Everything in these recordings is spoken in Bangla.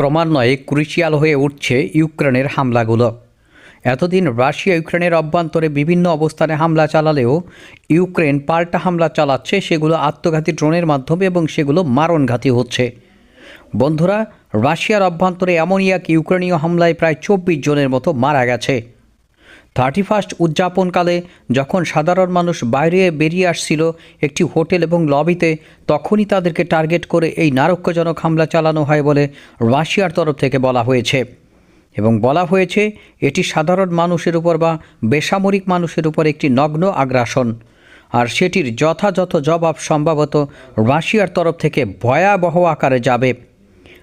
ক্রমান্বয়ে ক্রুশিয়াল হয়ে উঠছে ইউক্রেনের হামলাগুলো। এতদিন রাশিয়া ইউক্রেনের অভ্যন্তরে বিভিন্ন অবস্থানে হামলা চালালেও ইউক্রেন পাল্টা হামলা চালাচ্ছে, সেগুলো আত্মঘাতী ড্রোনের মাধ্যমে এবং সেগুলো মারণঘাতী হচ্ছে। বন্ধুরা, রাশিয়ার অভ্যন্তরে এমনই এক ইউক্রেনীয় হামলায় প্রায় চব্বিশ জনের মতো মারা গেছে। থার্টি ফার্স্ট উদযাপনকালে যখন সাধারণ মানুষ বাইরে বেরিয়ে আসছিল একটি হোটেল এবং লবিতে, তখনই তাদেরকে টার্গেট করে এই নারক্যজনক হামলা চালানো হয় বলে রাশিয়ার তরফ থেকে বলা হয়েছে। এবং বলা হয়েছে, এটি সাধারণ মানুষের উপর বা বেসামরিক মানুষের উপর একটি নগ্ন আগ্রাসন। আর সেটির যথাযথ জবাব সম্ভবত রাশিয়ার তরফ থেকে ভয়াবহ আকারে যাবে।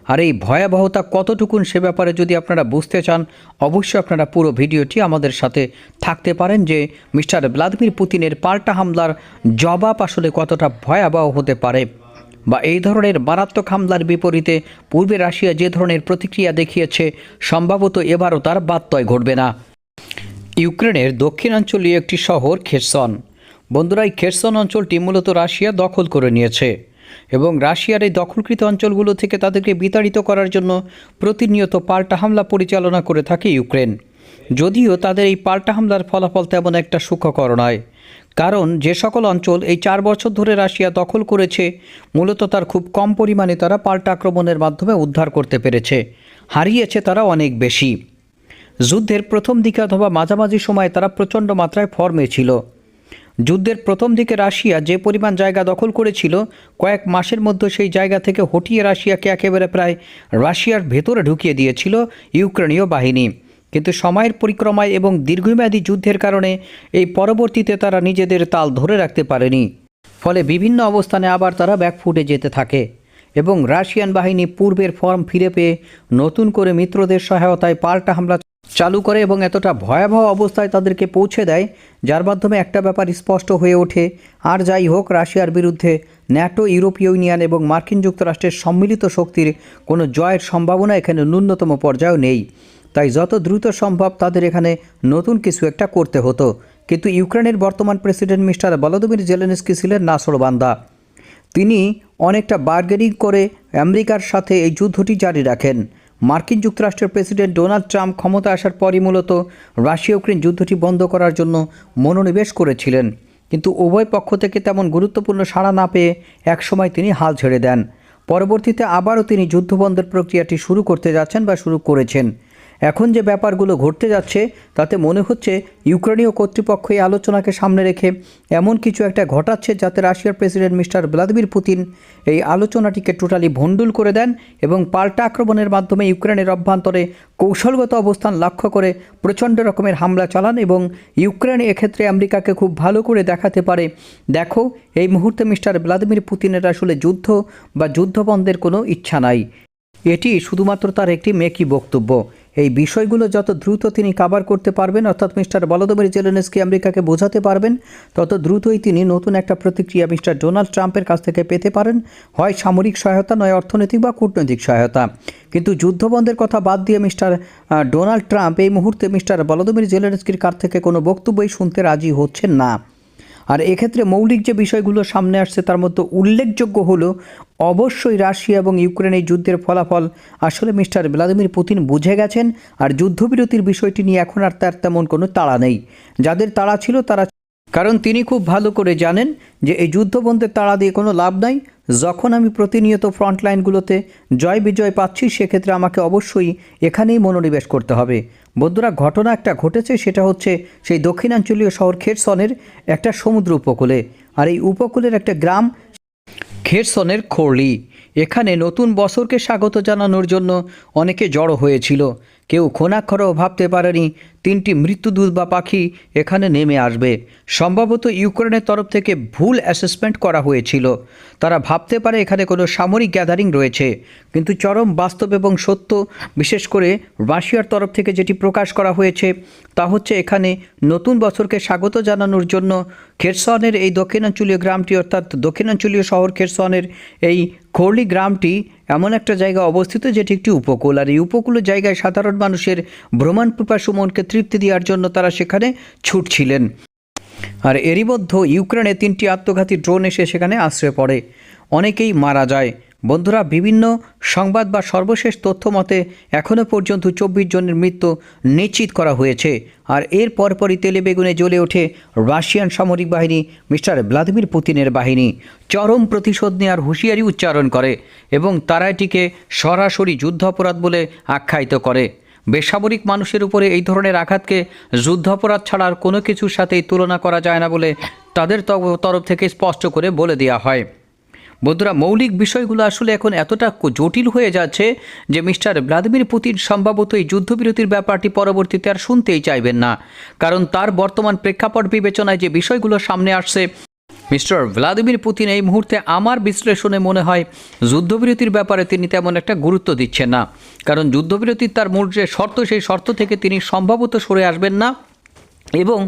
আর এই ভয়াবহতা কতটুকুন সে ব্যাপারে যদি আপনারা বুঝতে চান, অবশ্যই আপনারা পুরো ভিডিওটি আমাদের সাথে থাকতে পারেন যে মিস্টার ভ্লাদিমির পুতিনের পাল্টা হামলার জবাব আসলে কতটা ভয়াবহ হতে পারে বা এই ধরনের মারাত্মক হামলার বিপরীতে পূর্বে রাশিয়া যে ধরনের প্রতিক্রিয়া দেখিয়েছে, সম্ভবত এবারও তার বাত্যয় ঘটবে না। ইউক্রেনের দক্ষিণাঞ্চলীয় একটি শহর খেরসন। বন্ধুরা, এই খেরসন অঞ্চলটি মূলত রাশিয়া দখল করে নিয়েছে। এবং রাশিয়ার এই দখলকৃত অঞ্চলগুলো থেকে তাদেরকে বিতাড়িত করার জন্য প্রতিনিয়ত পাল্টা হামলা পরিচালনা করে থাকে ইউক্রেন। যদিও তাদের এই পাল্টা হামলার ফলাফল তেমন একটা সুখকর নয়। কারণ যে সকল অঞ্চল এই চার বছর ধরে রাশিয়া দখল করেছে, মূলত তার খুব কম পরিমাণে তারা পাল্টা আক্রমণের মাধ্যমে উদ্ধার করতে পেরেছে। হারিয়েছে তারা অনেক বেশি। যুদ্ধের প্রথম দিকে অথবা মাঝামাঝি সময়ে তারা প্রচণ্ড মাত্রায় ফর্মে ছিল। যুদ্ধের প্রথম দিকে রাশিয়া যে পরিমাণ জায়গা দখল করেছিল, কয়েক মাসের মধ্যে সেই জায়গা থেকে হটিয়ে রাশিয়াকে একেবারে প্রায় রাশিয়ার ভেতরে ঢুকিয়ে দিয়েছিল ইউক্রেনীয় বাহিনী। কিন্তু সময়ের পরিক্রমায় এবং দীর্ঘমেয়াদী যুদ্ধের কারণে এই পরবর্তীতে তারা নিজেদের তাল ধরে রাখতে পারেনি। ফলে বিভিন্ন অবস্থানে আবার তারা ব্যাকফুটে যেতে থাকে এবং রাশিয়ান বাহিনী পূর্বের ফর্ম ফিরে পেয়ে নতুন করে মিত্রদের সহায়তায় পাল্টা হামলা চালু করে এবং এতটা ভয়াবহ অবস্থায় তাদেরকে পৌঁছে দেয়, যার মাধ্যমে একটা ব্যাপার স্পষ্ট হয়ে ওঠে। আর যাই হোক, রাশিয়ার বিরুদ্ধে ন্যাটো, ইউরোপীয় ইউনিয়ন এবং মার্কিন যুক্তরাষ্ট্রের সম্মিলিত শক্তির কোনো জয়ের সম্ভাবনা এখানে ন্যূনতম পর্যায়েও নেই। তাই যত দ্রুত সম্ভব তাদের এখানে নতুন কিছু একটা করতে হতো। কিন্তু ইউক্রেনের বর্তমান প্রেসিডেন্ট মিস্টার ভলোদিমির জেলেনস্কি ছিলেন নাসরবান্দা তিনি অনেকটা বার্গেনিং করে আমেরিকার সাথে এই যুদ্ধটি জারি রাখেন। মার্কিন যুক্তরাষ্ট্রের প্রেসিডেন্ট ডোনাল্ড ট্রাম্প ক্ষমতা আসার পরই মূলত রাশিয়া ইউক্রেন যুদ্ধটি বন্ধ করার জন্য মনোনিবেশ করেছিলেন। কিন্তু উভয় পক্ষ থেকে তেমন গুরুত্বপূর্ণ সাড়া না পেয়ে একসময় তিনি হাল ছেড়ে দেন। পরবর্তীতে আবারও তিনি যুদ্ধবন্ধের প্রক্রিয়াটি শুরু করতে যাচ্ছেন বা শুরু করেছেন। এখন যে ব্যাপারগুলো ঘটতে যাচ্ছে, তাতে মনে হচ্ছে ইউক্রেনীয় কর্তৃপক্ষ এই আলোচনাকে সামনে রেখে এমন কিছু একটা ঘটাচ্ছে যাতে রাশিয়ার প্রেসিডেন্ট মিস্টার ভ্লাদিমির পুতিন এই আলোচনাটিকে টোটালি ভণ্ডুল করে দেন এবং পাল্টা আক্রমণের মাধ্যমে ইউক্রেনের অভ্যন্তরে কৌশলগত অবস্থান লক্ষ্য করে প্রচণ্ড রকমের হামলা চালান এবং ইউক্রেন এক্ষেত্রে আমেরিকাকে খুব ভালো করে দেখাতে পারে। দেখো, এই মুহূর্তে মিস্টার ভ্লাদিমির পুতিনের আসলে যুদ্ধ বা যুদ্ধবন্ধের কোনো ইচ্ছা নাই। এটি শুধুমাত্র তার একটি মেকি বক্তব্য। এই বিষয়গুলো যত দ্রুত তিনি কাভার করতে পারবেন, অর্থাৎ মিস্টার বলদমির জেলেনস্কি আমেরিকাকে বোঝাতে পারবেন, তত দ্রুতই তিনি নতুন একটা প্রতিক্রিয়া মিস্টার ডোনাল্ড ট্রাম্পের কাছ থেকে পেতে পারেন। হয় সামরিক সহায়তা, নয় অর্থনৈতিক বা কূটনৈতিক সহায়তা। কিন্তু যুদ্ধবন্ধের কথা বাদ দিয়ে মিস্টার ডোনাল্ড ট্রাম্প এই মুহূর্তে মিস্টার বলদমির জেলেনস্কির কাছ থেকে কোনো বক্তব্যই শুনতে রাজি হচ্ছেন না। আর এক্ষেত্রে মৌলিক যে বিষয়গুলো সামনে আসছে, তার মধ্যে উল্লেখযোগ্য হলো, অবশ্যই রাশিয়া এবং ইউক্রেন এই যুদ্ধের ফলাফল। আসলে মিস্টার ভ্লাদিমির পুতিন বুঝে গেছেন, আর যুদ্ধবিরতির বিষয়টি নিয়ে এখন আর তার তেমন কোনো তাড়া নেই। যাদের তাড়া ছিল, তারা কারণ তিনি খুব ভালো করে জানেন যে, এই যুদ্ধবন্ধের তাড়া দিয়ে কোনো লাভ নাই। যখন আমি প্রতিনিয়ত ফ্রন্ট লাইনগুলোতে জয় বিজয় পাচ্ছি, সেক্ষেত্রে আমাকে অবশ্যই এখানেই মনোনিবেশ করতে হবে। বন্ধুরা, ঘটনা একটা ঘটেছে, সেটা হচ্ছে সেই দক্ষিণাঞ্চলীয় শহর খেরসনের একটা সমুদ্র উপকূলে। আর এই উপকূলের একটা গ্রাম খেরসনের খোরলি। এখানে নতুন বছরকে স্বাগত জানানোর জন্য অনেকে জড়ো হয়েছিল। কেউ খোনাক্ষরেও ভাবতে পারেনি তিনটি মৃত্যুদূত বা পাখি এখানে নেমে আসবে। সম্ভবত ইউক্রেনের তরফ থেকে ভুল অ্যাসেসমেন্ট করা হয়েছিল। তারা ভাবতে পারে এখানে কোনো সামরিক গ্যাদারিং রয়েছে। কিন্তু চরম বাস্তব এবং সত্য, বিশেষ করে রাশিয়ার তরফ থেকে যেটি প্রকাশ করা হয়েছে, তা হচ্ছে এখানে নতুন বছরকে স্বাগত জানানোর জন্য খেরসনের এই দক্ষিণাঞ্চলীয় গ্রামটি, অর্থাৎ দক্ষিণাঞ্চলীয় শহর খেরসনের এই খোরলি গ্রামটি এমন একটা জায়গা অবস্থিত যেটি একটি উপকূল। আর এই উপকূলের জায়গায় সাধারণ মানুষের ভ্রমণ পিপাসু মনকে তৃপ্তি দেওয়ার জন্য তারা সেখানে ছুটছিলেন। আর এরই মধ্যে ইউক্রেনে তিনটি আত্মঘাতী ড্রোন এসে সেখানে আশ্রয় পড়ে। অনেকেই মারা যায়। বন্ধুরা, বিভিন্ন সংবাদ বা সর্বশেষ তথ্য মতে এখনও পর্যন্ত চব্বিশ জনের মৃত্যু নিশ্চিত করা হয়েছে। আর এর পরপরই তেলে বেগুনে জ্বলে ওঠে রাশিয়ান সামরিক বাহিনী মিস্টার ভ্লাদিমির পুতিনের বাহিনী। চরম প্রতিশোধ নেওয়ার হুঁশিয়ারি উচ্চারণ করে এবং তারা এটিকে সরাসরি যুদ্ধাপরাধ বলে আখ্যায়িত করে। বেসামরিক মানুষের উপরে এই ধরনের আঘাতকে যুদ্ধাপরাধ ছাড়া আর কোনো কিছুর সাথেই তুলনা করা যায় না বলে তাদের তরফ থেকে স্পষ্ট করে বলে দেওয়া হয়। বন্ধুরা, মৌলিক বিষয়গুলো আসলে এখন এতটা জটিল হয়ে যাচ্ছে যে মিস্টার ভ্লাদিমির পুতিন সম্ভবত এই যুদ্ধবিরতির ব্যাপারটি পরবর্তীতে আর শুনতেই চাইবেন না। কারণ তার বর্তমান প্রেক্ষাপট বিবেচনায় যে বিষয়গুলো সামনে আসছে মিস্টার ভ্লাদিমির পুতিন এই মুহূর্তে আমার বিশ্লেষণে মনে হয় যুদ্ধবিরতির ব্যাপারে তিনি তেমন একটা গুরুত্ব দিচ্ছেন না। কারণ যুদ্ধবিরতির তার মূল যে শর্ত, সেই শর্ত থেকে তিনি সম্ভবত সরে আসবেন না এবং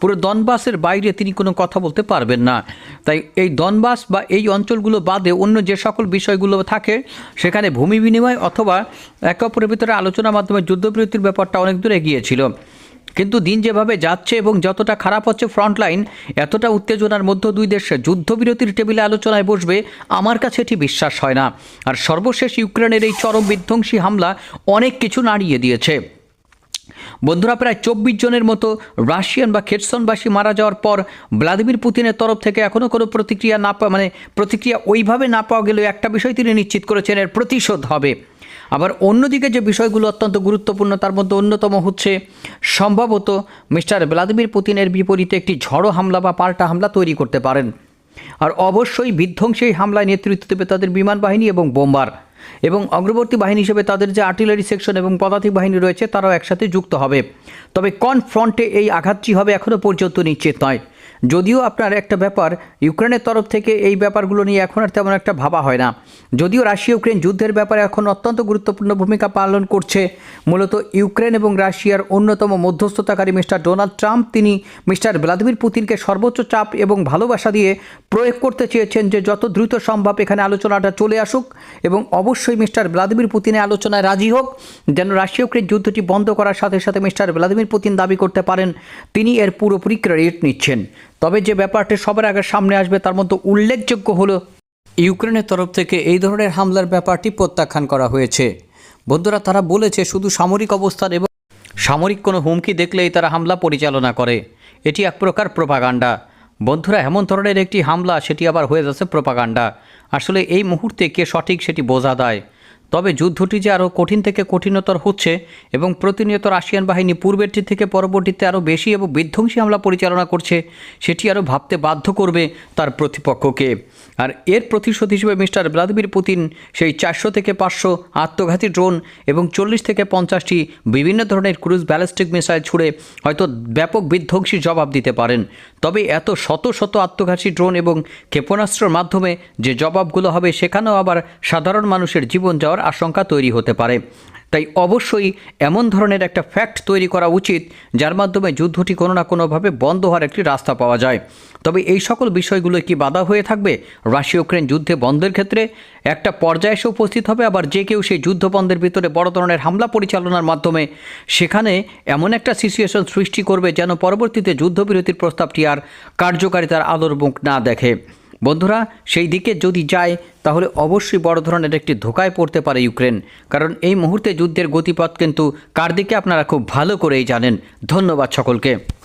পুরো দনবাসের বাইরে তিনি কোনো কথা বলতে পারবেন না। তাই এই দনবাস বা এই অঞ্চলগুলো বাদে অন্য যে সকল বিষয়গুলো থাকে, সেখানে ভূমি বিনিময় অথবা একে অপরের ভিতরে আলোচনার মাধ্যমে যুদ্ধবিরতির ব্যাপারটা অনেক দূর এগিয়েছিল কিন্তু দিন যেভাবে যাচ্ছে এবং যতটা খারাপ হচ্ছে ফ্রন্ট লাইন এতটা উত্তেজনার মধ্যে দুই দেশ যুদ্ধবিরতির টেবিলে আলোচনায় বসবে, আমার কাছে এটি বিশ্বাস হয় না। আর সর্বশেষ ইউক্রেনের এই চরম বিধ্বংসী হামলা অনেক কিছু নাড়িয়ে দিয়েছে। বন্ধুরা, প্রায় চব্বিশ জনের মতো রাশিয়ান বা খেটসনবাসী মারা যাওয়ার পর ভ্লাদিমির পুতিনের তরফ থেকে এখনও কোনো প্রতিক্রিয়া না মানে প্রতিক্রিয়া ওইভাবে না পাওয়া গেলেও একটা বিষয় তিনি নিশ্চিত করেছেন, এর প্রতিশোধ হবে। আবার অন্যদিকে যে বিষয়গুলো অত্যন্ত গুরুত্বপূর্ণ, তার মধ্যে অন্যতম হচ্ছে সম্ভবত মিস্টার ভ্লাদিমির পুতিনের বিপরীতে একটি ঝড়ো হামলা বা পাল্টা হামলা তৈরি করতে পারেন। আর অবশ্যই বিধ্বংসী হামলায় নেতৃত্ব দেবে তাদের বিমান বাহিনী এবং বোম্বার। এবং অগ্রবর্তী বাহিনী হিসেবে তাদের যে আর্টিলারি সেকশন এবং পদাতিক বাহিনী রয়েছে, তারাও একসাথে যুক্ত হবে। তবে কোন ফ্রন্টে এই আঘাতটি হবে এখনও পর্যন্ত নিশ্চিত নয়। যদিও আপনার একটা ব্যাপার, ইউক্রেনের তরফ থেকে এই ব্যাপারগুলো নিয়ে এখন আর তেমন একটা ভাবা হয় না। যদিও রাশিয়া ইউক্রেন যুদ্ধের ব্যাপারে এখন অত্যন্ত গুরুত্বপূর্ণ ভূমিকা পালন করছে। মূলত ইউক্রেন এবং রাশিয়ার অন্যতম মধ্যস্থতাকারী মিস্টার ডোনাল্ড ট্রাম্প, তিনি মিস্টার ভ্লাদিমির পুতিনকে সর্বোচ্চ চাপ এবং ভালোবাসা দিয়ে প্রয়োগ করতে চেয়েছেন যে যত দ্রুত সম্ভব এখানে আলোচনাটা চলে আসুক এবং অবশ্যই মিস্টার ভ্লাদিমির পুতিনের আলোচনায় রাজি হোক, যেন রাশিয়া ইউক্রেন যুদ্ধটি বন্ধ করার সাথে সাথে মিস্টার ভ্লাদিমির পুতিন দাবি করতে পারেন। তিনি এর পুরোপুরি ক্রেডিট নিচ্ছেন। তবে যে ব্যাপারটি সবার আগে সামনে আসবে তার মধ্যে উল্লেখযোগ্য হলো ইউক্রেনের তরফ থেকে এই ধরনের হামলার ব্যাপারটি প্রত্যাখ্যান করা হয়েছে। বন্ধুরা, তারা বলেছে শুধু সামরিক অবস্থান এবং সামরিক কোনো হুমকি দেখলেই তারা হামলা পরিচালনা করে। এটি এক প্রকার প্রোপাগান্ডা। বন্ধুরা, এমন ধরনের একটি হামলা, সেটি আবার হয়ে যাচ্ছে প্রোপাগান্ডা। আসলে এই মুহূর্তে কে সঠিক সেটি বোঝা দেয়। তবে যুদ্ধটি যে আরও কঠিন থেকে কঠিনতর হচ্ছে এবং প্রতিনিয়ত রাশিয়ান বাহিনী পূর্বেরটি থেকে পরবর্তীতে আরও বেশি এবং বিধ্বংসী হামলা পরিচালনা করছে, সেটি আরও ভাবতে বাধ্য করবে তার প্রতিপক্ষকে। আর এর প্রতিশোধ হিসেবে মিস্টার ভ্লাদিমির পুতিন সেই চারশো থেকে পাঁচশো আত্মঘাতী ড্রোন এবং চল্লিশ থেকে পঞ্চাশটি বিভিন্ন ধরনের ক্রুজ ব্যালিস্টিক মিসাইল ছুড়ে হয়তো ব্যাপক বিধ্বংসী জবাব দিতে পারেন। তবে এত শত শত আত্মঘাতী ড্রোন এবং ক্ষেপণাস্ত্রের মাধ্যমে যে জবাবগুলো হবে, সেখানেও আবার সাধারণ মানুষের জীবন যাওয়ার আশঙ্কা তৈরি হতে পারে। তাই অবশ্যই এমন ধরনের একটা ফ্যাক্ট তৈরি করা উচিত, যার মাধ্যমে যুদ্ধটি কোনো না কোনোভাবে বন্ধ হওয়ার একটি রাস্তা পাওয়া যায়। তবে এই সকল বিষয়গুলো কি বাধা হয়ে থাকবে? রাশিয়া ইউক্রেন যুদ্ধে বন্ধের ক্ষেত্রে একটা পর্যায়ে এসে উপস্থিত হবে, আবার যে কেউ সেই যুদ্ধ বন্ধের ভিতরে বড় ধরনের হামলা পরিচালনার মাধ্যমে সেখানে এমন একটা সিচুয়েশন সৃষ্টি করবে যেন পরবর্তীতে যুদ্ধবিরতির প্রস্তাবটি আর কার্যকারিতার আলোর মুখ না দেখে। বন্ধুরা, সেই দিকে যদি যায়, তাহলে অবশ্যই বড় ধরনের একটি ধোকায় পড়তে পারে ইউক্রেন। কারণ এই মুহূর্তে যুদ্ধের গতিপথ কিন্তু কার দিকে আপনারা খুব ভালো করেই জানেন। ধন্যবাদ সকলকে।